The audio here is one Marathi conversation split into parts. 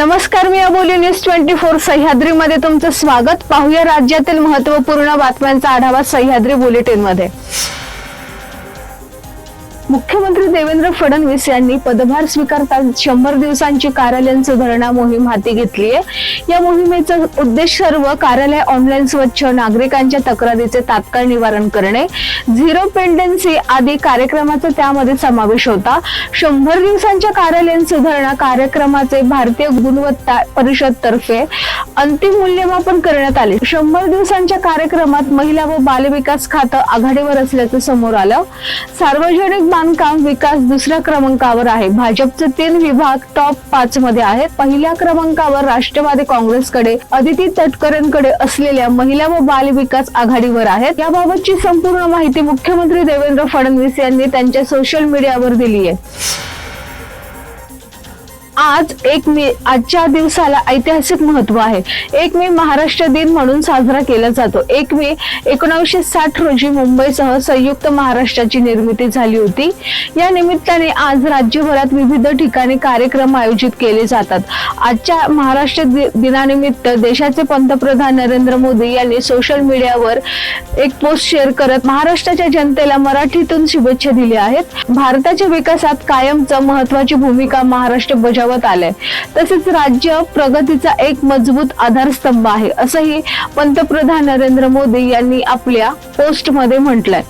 नमस्कार मी अबोली न्यूज ट्वेंटी फोर सह्याद्रीमध्ये तुमचं स्वागत. पाहूया राज्यातील महत्त्वपूर्ण बातम्यांचा आढावा सह्याद्री बुलेटिनमध्ये मुख्यमंत्री देवेंद्र फडणवीस यांनी पदभार स्वीकारताच शंभर दिवसांची कार्यालयीन सुधारणा मोहीम हाती घेतली आहे. या मोहिमेचा उद्देश सर्व कार्यालय ऑनलाईन स्वच्छ नागरिकांच्या तक्रारीचे तात्काळ निवारण करणे. झिरो पेंडन्सी आदी कार्यक्रमाचा त्यामध्ये समावेश होता. शंभर दिवसांच्या कार्यालयीन सुधारणा कार्यक्रमाचे भारतीय गुणवत्ता परिषद तर्फे अंतिम मूल्यमापन करण्यात आले. शंभर दिवसांच्या कार्यक्रमात महिला व बालविकास खातं आघाडीवर असल्याचं समोर आलं. सार्वजनिक बांधकाम विकास दुसऱ्या क्रमांकावर आहे. भाजपचे तीन विभाग टॉप पाच मध्ये आहेत. पहिल्या क्रमांकावर राष्ट्रवादी काँग्रेसकडे अदिती तटकरेंकडे असलेल्या महिला व बाल विकास आघाडीवर आहेत. याबाबतची संपूर्ण माहिती मुख्यमंत्री देवेंद्र फडणवीस यांनी त्यांच्या सोशल मीडियावर दिली आहे. आज एक मे आजच्या दिवसाला ऐतिहासिक महत्त्व आहे. एक मे महाराष्ट्र दिन म्हणून साजरा केला जातो. एक मे एकोणीसशे साठ रोजी मुंबईसह संयुक्त महाराष्ट्राची निर्मिती झाली होती. या निमित्ताने आज राज्यभरात विविध ठिकाणी कार्यक्रम आयोजित केले जातात. आजच्या महाराष्ट्र दिनानिमित्त देशाचे पंतप्रधान नरेंद्र मोदी यांनी सोशल मीडियावर एक पोस्ट शेअर करत महाराष्ट्राच्या जनतेला मराठीतून शुभेच्छा दिल्या आहेत. भारताच्या विकासात कायमच महत्वाची भूमिका महाराष्ट्र बजावत आलंय. तसेच राज्य प्रगतीचा एक मजबूत आधारस्तंभ आहे असंही पंतप्रधान नरेंद्र मोदी यांनी आपल्या पोस्टमध्ये म्हटलंय.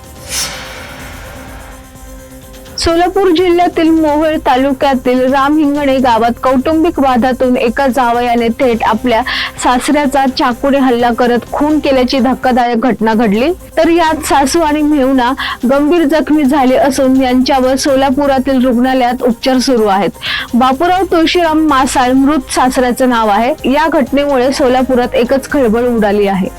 सोलापूर जिल्ह्यातील मोहोळ तालुक्यातील रामहिंगणे गावात कौटुंबिक वादातून एका जावयाने थेट आपल्या सासऱ्याचा चाकूने हल्ला करत खून केल्याची धक्कादायक घटना घडली. तर यात सासू आणि मेहुणा गंभीर जखमी झाले असून यांच्यावर सोलापुरातील रुग्णालयात उपचार सुरू आहेत. बापूराव तुळशीराम मासाळ मृत सासऱ्याचं नाव आहे. या घटनेमुळे सोलापुरात एकच खळबळ उडाली आहे.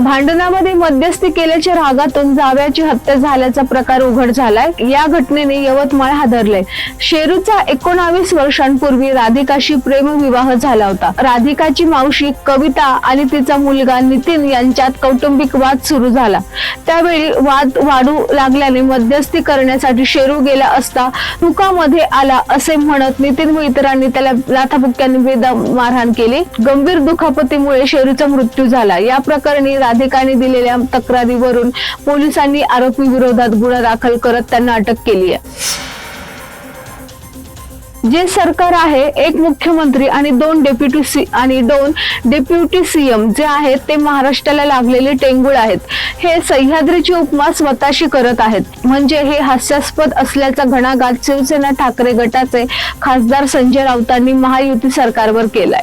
भांडणामध्ये मध्यस्थी केल्याच्या रागातून जाव्याची हत्या झाल्याचा प्रकार उघड झालाय. या घटनेने यवतमाळ हादरले. शेरूचा एकोणावीस वर्षांपूर्वी राधिकाशी प्रेमविवाह झाला होता. राधिकाची मावशी कविता आणि तिचा मुलगा नितीन यांच्यात कौटुंबिक वाद सुरू झाला. त्यावेळी वाद वाढू लागल्याने मध्यस्थी करण्यासाठी शेरू गेला असता हुकामध्ये आला असे म्हणत नितीन व इतरांनी त्याला लाथाबुक्क्याने बेदम मारहाण केली. गंभीर दुखापतीमुळे शेरूचा मृत्यू झाला. या प्रकरणी राधिकाने दिलेल्या तक्रारीवरून पोलिसांनी आरोपी विरोधात गुन्हा दाखल करत त्यांना अटक केली आहे. जे सरकार आहे एक मुख्यमंत्री आणि दोन डेप्युटी सी आणि दोन डेप्युटी सीएम जे आहेत ते महाराष्ट्राला लागलेले टेंगुळ आहेत. हे सह्याद्रीची उपमा स्वतःशी करत आहेत. म्हणजे हे हास्यास्पद असल्याचा घणाघात शिवसेना ठाकरे गटाचे खासदार संजय राऊतांनी महायुती सरकारवर केलाय.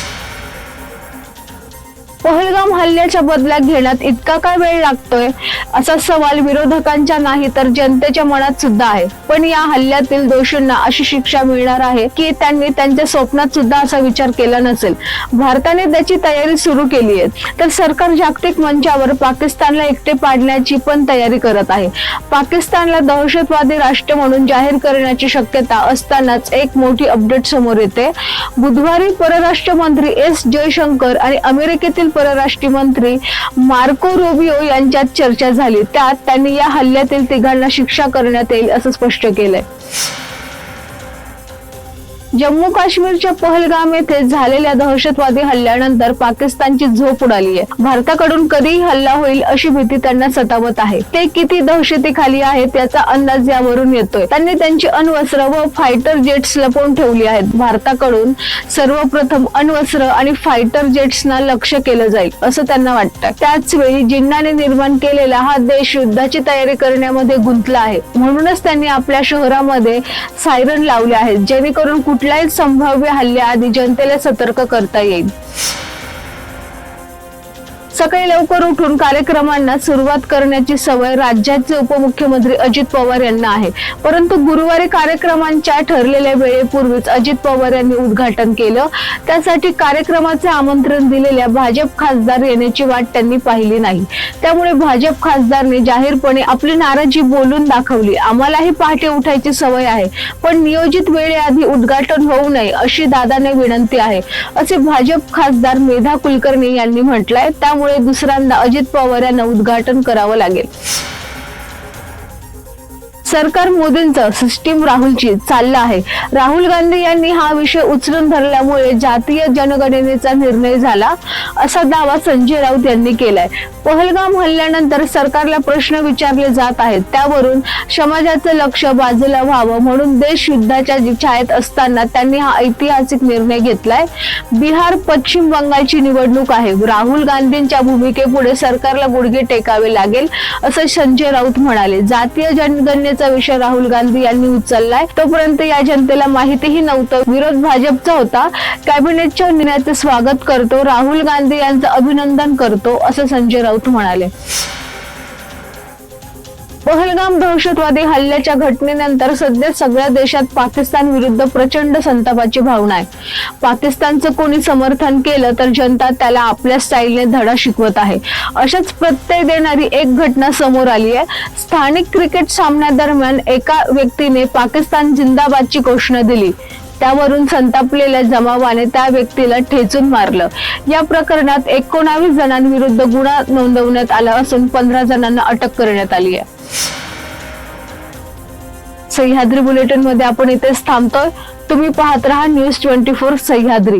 बॉम्ब हल्ल्याच्या बदला घेण्यात इतका काय वेळ लागतोय? असा सवाल विरोधकांच्या नाही तर जनतेच्या मनात सुद्धा आहे. पण या हल्ल्यातील दोषींना अशी शिक्षा मिळणार आहे की त्यांनी त्यांच्या स्वप्नात सुद्धा असा विचार केला नसेल. भारताने त्याची तयारी सुरू केली आहे. तर सरकार जागतिक मंचावर पाकिस्तानला एकटे पाडण्याची पण तयारी करत आहे. पाकिस्तानला दहशतवादी राष्ट्र म्हणून जाहीर करण्याची शक्यता असतानाच एक मोठी अपडेट समोर येते. बुधवारी परराष्ट्र मंत्री एस जयशंकर आणि अमेरिकेतील परराष्ट्र मंत्री मार्को रोबिओ यांच्यात चर्चा झाली. त्यात त्यांनी या हल्ल्यातील तिघांना शिक्षा करण्यात येईल असं स्पष्ट केलंय. जम्मू काश्मीरच्या पहलगाम येथे झालेल्या दहशतवादी हल्ल्यानंतर पाकिस्तानची झोप उडाली आहे. भारताकडून कधीही हल्ला होईल अशी भीती त्यांना सतावत आहे. ते किती दहशतीखाली आहेत याचा अंदाज यावरून येतोय. त्यांनी त्यांची अण्वस्त्र व फायटर जेट्स लपवून ठेवली आहेत. भारताकडून सर्वप्रथम अण्वस्त्र आणि फायटर जेट्सना लक्ष केलं जाईल असं त्यांना वाटतं त्याच वेळी जिन्नाने निर्माण केलेला हा देश युद्धाची तयारी करण्यामध्ये गुंतला आहे. म्हणूनच त्यांनी आपल्या शहरामध्ये सायरन लावले आहेत जेणेकरून कुठल्याही संभाव्य हल्ल्याआधी जनतेला सतर्क करता येईल. सकाळी लवकर उठून कार्यक्रमांना सुरुवात करण्याची सवय राज्याचे उपमुख्यमंत्री अजित पवार यांना आहे. परंतु गुरुवारी कार्यक्रमांच्या ठरलेल्या वेळेपूर्वीच अजित पवार यांनी उद्घाटन केलं. त्यासाठी कार्यक्रमाचे आमंत्रण दिलेल्या भाजप खासदार येण्याची वाट त्यांनी पाहिली नाही. त्यामुळे भाजप खासदारने जाहीरपणे आपली नाराजी बोलून दाखवली. आम्हालाही पहाटे उठायची सवय आहे पण नियोजित वेळेआधी उद्घाटन होऊ नये अशी दादाने विनंती आहे. असे भाजप खासदार मेधा कुलकर्णी यांनी म्हटलंय. त्यामुळे दुसऱ्यांदा अजित पवार यांना उद्घाटन करावं लागेल. सरकार मोदींचं सिस्टीम राहुलची चाललं आहे. राहुल गांधी यांनी हा विषय उचलून धरल्यामुळे जातीय जनगणनेचा निर्णय झाला असा दावा संजय राऊत यांनी केलाय. पहलगाम हल्ल्यानंतर सरकारला प्रश्न विचारले जात आहेत. त्यावरून समाजाचं लक्ष बाजूला व्हावं म्हणून देश युद्धाच्या छायेत असताना त्यांनी हा ऐतिहासिक निर्णय घेतलाय. बिहार पश्चिम बंगालची निवडणूक आहे. राहुल गांधींच्या भूमिकेपुढे सरकारला गुडघे टेकावे लागेल असं संजय राऊत म्हणाले. जातीय जनगणनेचा विषय राहुल गांधी यांनी उचललाय. तोपर्यंत या जनतेला माहितीही नव्हतं. विरोध भाजपचा होता. कॅबिनेटच्या निर्णयाचे स्वागत करतो. राहुल गांधी यांचं अभिनंदन करतो असं संजय राऊत म्हणाले. पहलगाम दहशतवादी हल्ल्याच्या घटनेनंतर सध्या सगळ्या देशात पाकिस्तान विरुद्ध प्रचंड संतापाची भावना आहे. पाकिस्तानचं कोणी समर्थन केलं तर जनता त्याला आपल्या स्टाईलने धडा शिकवत आहे. अशाच प्रत्यय देणारी एक घटना समोर आली आहे. स्थानिक क्रिकेट सामन्यादरम्यान एका व्यक्तीने पाकिस्तान जिंदाबादची घोषणा दिली. त्यावरून संतापलेल्या जमावाने त्या व्यक्तीला ठेचून मारलं. या प्रकरणात एकोणावीस जणांविरुद्ध गुन्हा नोंदवण्यात आला असून पंधरा जणांना अटक करण्यात आली आहे. सह्याद्री बुलेटिनमध्ये आपण इथेच थांबतोय. तुम्ही पाहत राहा न्यूज ट्वेंटी फोर सह्याद्री.